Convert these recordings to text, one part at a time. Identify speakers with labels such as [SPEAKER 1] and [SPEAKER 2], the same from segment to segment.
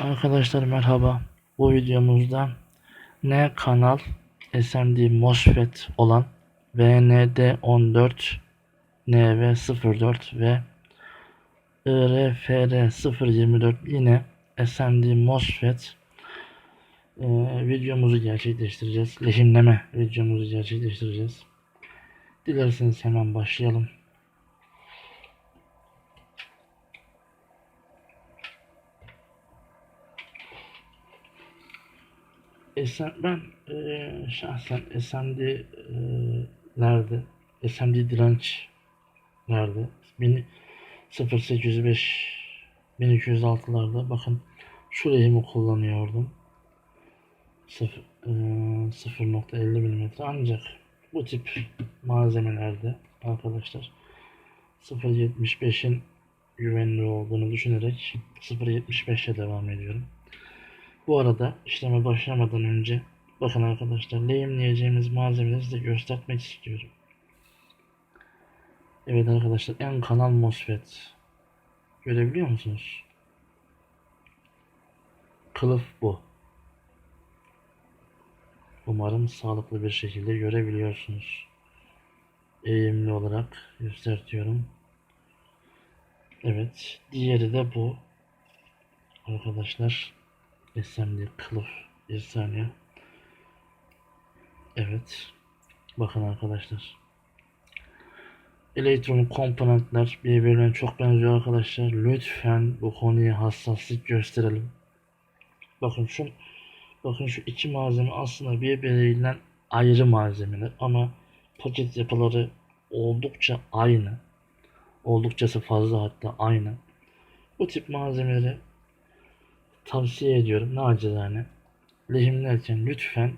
[SPEAKER 1] Arkadaşlar merhaba. Bu videomuzda N kanal SMD MOSFET olan VND14 NV04 ve IRFR024 yine SMD MOSFET e, videomuzu gerçekleştireceğiz. Lehimleme videomuzu gerçekleştireceğiz. Dilerseniz hemen başlayalım. Esen, ben eee, şahsen SMD'lerde, SMD dirençlerde 0805 1206'larda bakın şu lehimi kullanıyordum. Sıfır- eee, 0.50 mm ancak bu tip malzemelerde arkadaşlar 0.75'in güvenli olduğunu düşünerek 0.75'e devam ediyorum. Bu arada işleme başlamadan önce bakın arkadaşlar lehimleyeceğimiz malzemeleri size göstermek istiyorum. Evet arkadaşlar en kanal MOSFET. Görebiliyor musunuz? Kılıf bu. Umarım sağlıklı bir şekilde görebiliyorsunuz. Eğimli olarak göstertiyorum. Evet. Diğeri de bu. Arkadaşlar. SMD kılıf. Bir saniye. Evet. Bakın arkadaşlar. Elektronik komponentler birbirine çok benziyor arkadaşlar. Lütfen bu konuya hassaslık gösterelim. Bakın şu bakın şu iki malzeme aslında birbirinden ayrı malzemeler ama paket yapıları oldukça aynı. Oldukçası fazla hatta aynı. Bu tip malzemeleri tavsiye ediyorum nacizane. Lehimlerken lütfen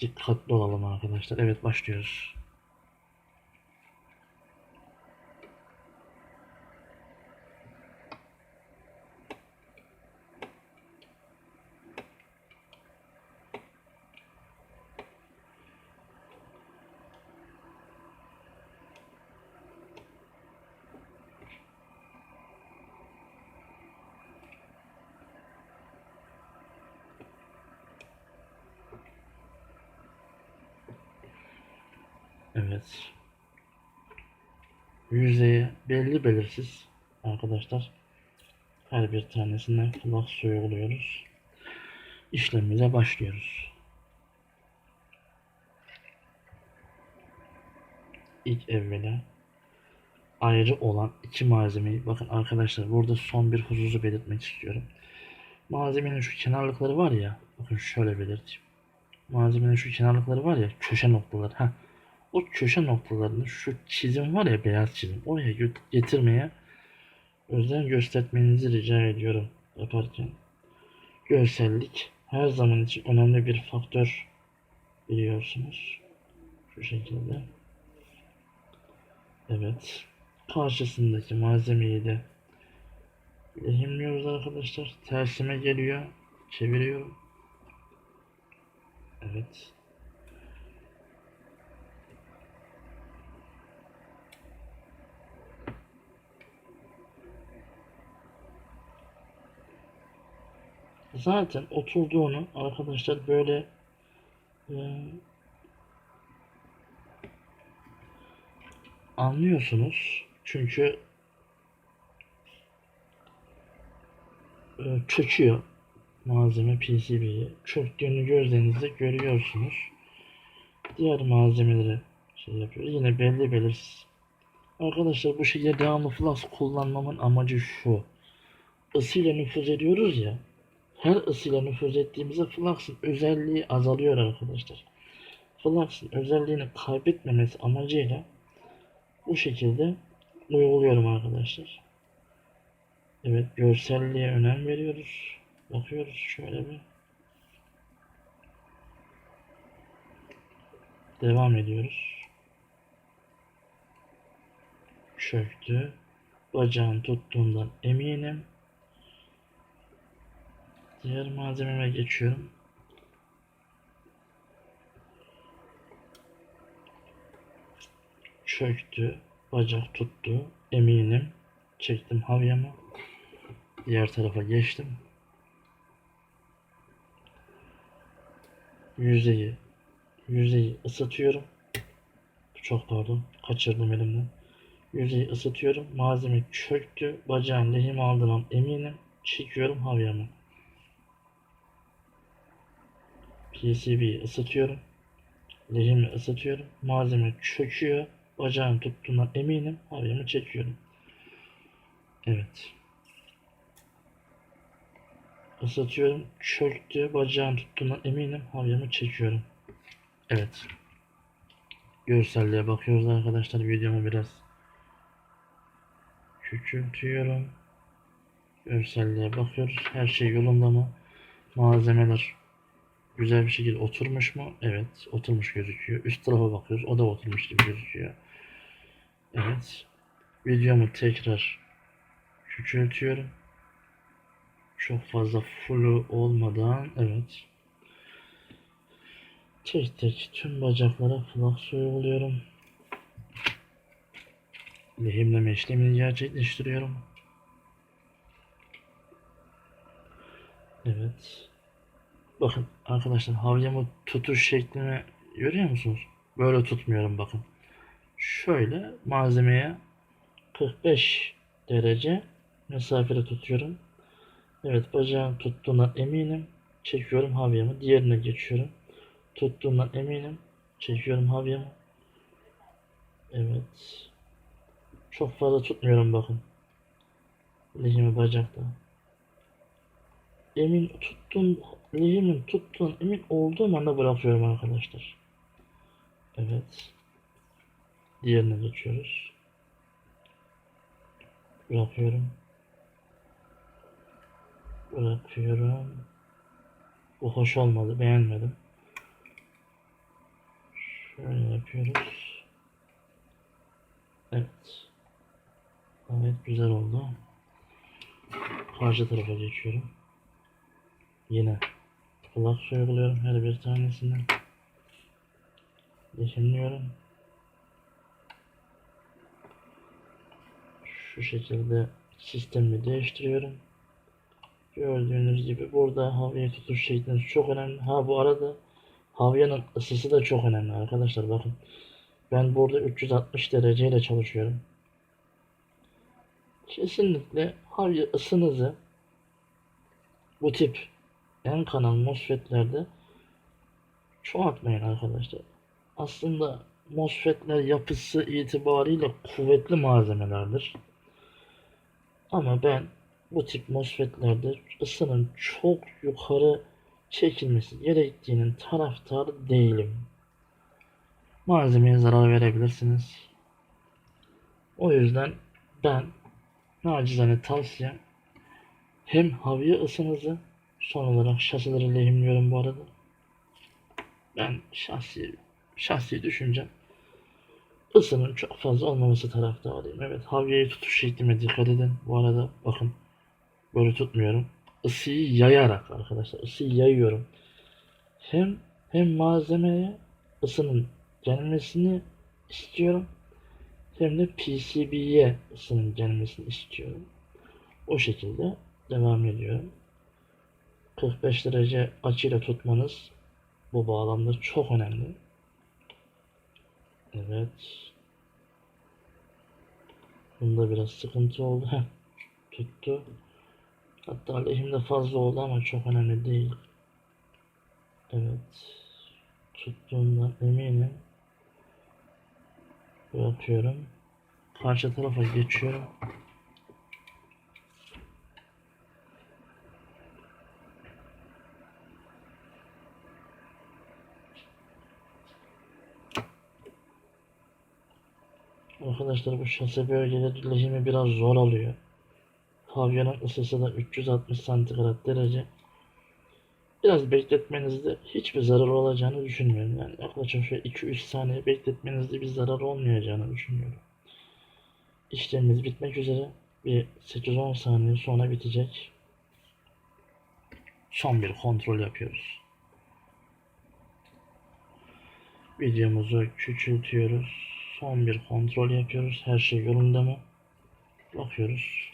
[SPEAKER 1] dikkatli olalım arkadaşlar. Evet başlıyoruz. Evet. Yüzeyi belli belirsiz arkadaşlar. Her bir tanesine kulak suyu oluyoruz. İşlemimize başlıyoruz. İlk evvela ayrı olan iki malzemeyi bakın arkadaşlar burada son bir hususu belirtmek istiyorum. Malzemenin şu kenarlıkları var ya bakın şöyle belirteyim. Malzemenin şu kenarlıkları var ya köşe noktaları. Heh o köşe noktalarını şu çizim var ya beyaz çizim oraya getirmeye özen göstermenizi rica ediyorum yaparken. Görsellik her zaman için önemli bir faktör biliyorsunuz. Şu şekilde. Evet. Karşısındaki malzemeyi de lehimliyoruz arkadaşlar. Tersime geliyor. Çeviriyorum. Evet. Zaten oturduğunu arkadaşlar böyle e, anlıyorsunuz. Çünkü e, çöküyor malzeme PCB'yi. Çöktüğünü gözlerinizle görüyorsunuz. Diğer malzemeleri şey yapıyor. Yine belli belirsiz. Arkadaşlar bu şekilde devamlı flash kullanmamın amacı şu. Isıyla nüfuz ediyoruz ya her ısıyla nüfuz ettiğimizde flux'ın özelliği azalıyor arkadaşlar. Flux'ın özelliğini kaybetmemesi amacıyla bu şekilde uyguluyorum arkadaşlar. Evet görselliğe önem veriyoruz. Bakıyoruz şöyle bir. Devam ediyoruz. Çöktü. Bacağın tuttuğundan eminim. Diğer malzememe geçiyorum. Çöktü. Bacak tuttu. Eminim. Çektim havyamı. Diğer tarafa geçtim. yüzeyi yüzeyi ısıtıyorum. Çok pardon. Kaçırdım elimden. Yüzeyi ısıtıyorum. Malzeme çöktü. Bacağın lehim aldığından eminim. Çekiyorum havyamı. PCB'yi ısıtıyorum. Lehimi ısıtıyorum. Malzeme çöküyor. Bacağın tuttuğundan eminim. Havyamı çekiyorum. Evet. Isıtıyorum. Çöktü. Bacağın tuttuğundan eminim. Havyamı çekiyorum. Evet. Görselliğe bakıyoruz arkadaşlar. Videomu biraz küçültüyorum. Görselliğe bakıyoruz. Her şey yolunda mı? Malzemeler güzel bir şekilde oturmuş mu? Evet, oturmuş gözüküyor. Üst tarafa bakıyoruz. O da oturmuş gibi gözüküyor. Evet. Videomu tekrar küçültüyorum. Çok fazla flu olmadan evet. Tek tek tüm bacaklara flaks uyguluyorum. Lehimleme işlemini gerçekleştiriyorum. Evet. Bakın arkadaşlar havyamı tutuş şeklimi görüyor musunuz? Böyle tutmuyorum bakın. Şöyle malzemeye 45 derece mesafede tutuyorum. Evet bacağım tuttuğundan eminim. Çekiyorum havyamı. Diğerine geçiyorum. Tuttuğundan eminim. Çekiyorum havyamı. Evet. Çok fazla tutmuyorum bakın. Lehimi bacakta. Emin tuttuğum, lehimin tuttuğun emin olduğum anda bırakıyorum arkadaşlar. Evet. Diğerine geçiyoruz. Bırakıyorum. Bırakıyorum. Bu hoş olmadı. Beğenmedim. Şöyle yapıyoruz. Evet. Gayet güzel oldu. Karşı tarafa geçiyorum. Yine kulak uyguluyorum her bir tanesini. Geçinliyorum. Şu şekilde sistemi değiştiriyorum. Gördüğünüz gibi burada havaya tutuş şekliniz çok önemli. Ha bu arada havyanın ısısı da çok önemli arkadaşlar bakın. Ben burada 360 dereceyle çalışıyorum. Kesinlikle havya ısınızı bu tip en kanal MOSFET'lerde çoğaltmayın arkadaşlar. Aslında MOSFET'ler yapısı itibariyle kuvvetli malzemelerdir. Ama ben bu tip MOSFET'lerde ısının çok yukarı çekilmesi gerektiğinin taraftarı değilim. Malzemeye zarar verebilirsiniz. O yüzden ben nacizane tavsiyem hem havya ısınızı son olarak şasileri lehimliyorum bu arada. Ben şahsi şahsi düşüncem ısının çok fazla olmaması taraftarıyım. Evet havyayı tutuş şeklime dikkat edin. Bu arada bakın böyle tutmuyorum. Isıyı yayarak arkadaşlar ısıyı yayıyorum. Hem hem malzemeye ısının gelmesini istiyorum. Hem de PCB'ye ısının gelmesini istiyorum. O şekilde devam ediyorum. 45 derece açıyla tutmanız bu bağlamda çok önemli. Evet. Bunda biraz sıkıntı oldu. Tuttu. Hatta lehimde fazla oldu ama çok önemli değil. Evet. Tuttuğumdan eminim. Bırakıyorum. Karşı tarafa geçiyorum. Arkadaşlar bu şase bölgeleri lehimi biraz zor alıyor. Havyanın ısısı da 360 santigrat derece. Biraz bekletmenizde hiçbir zarar olacağını düşünmüyorum. Yani yaklaşık şöyle 2-3 saniye bekletmenizde bir zarar olmayacağını düşünüyorum. İşlemimiz bitmek üzere. Bir 8-10 saniye sonra bitecek. Son bir kontrol yapıyoruz. Videomuzu küçültüyoruz. Son bir kontrol yapıyoruz. Her şey yolunda mı? Bakıyoruz.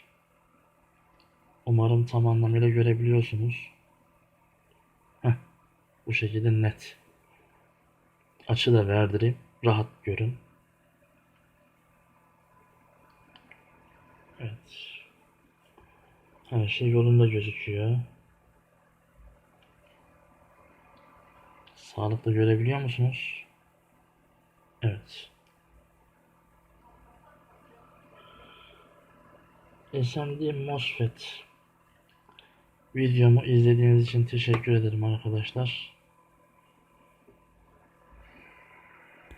[SPEAKER 1] Umarım tam anlamıyla görebiliyorsunuz. Heh, bu şekilde net. açı da verdireyim. Rahat görün. Evet. Her şey yolunda gözüküyor. Sağlıklı görebiliyor musunuz? Evet. SMD MOSFET videomu izlediğiniz için teşekkür ederim arkadaşlar.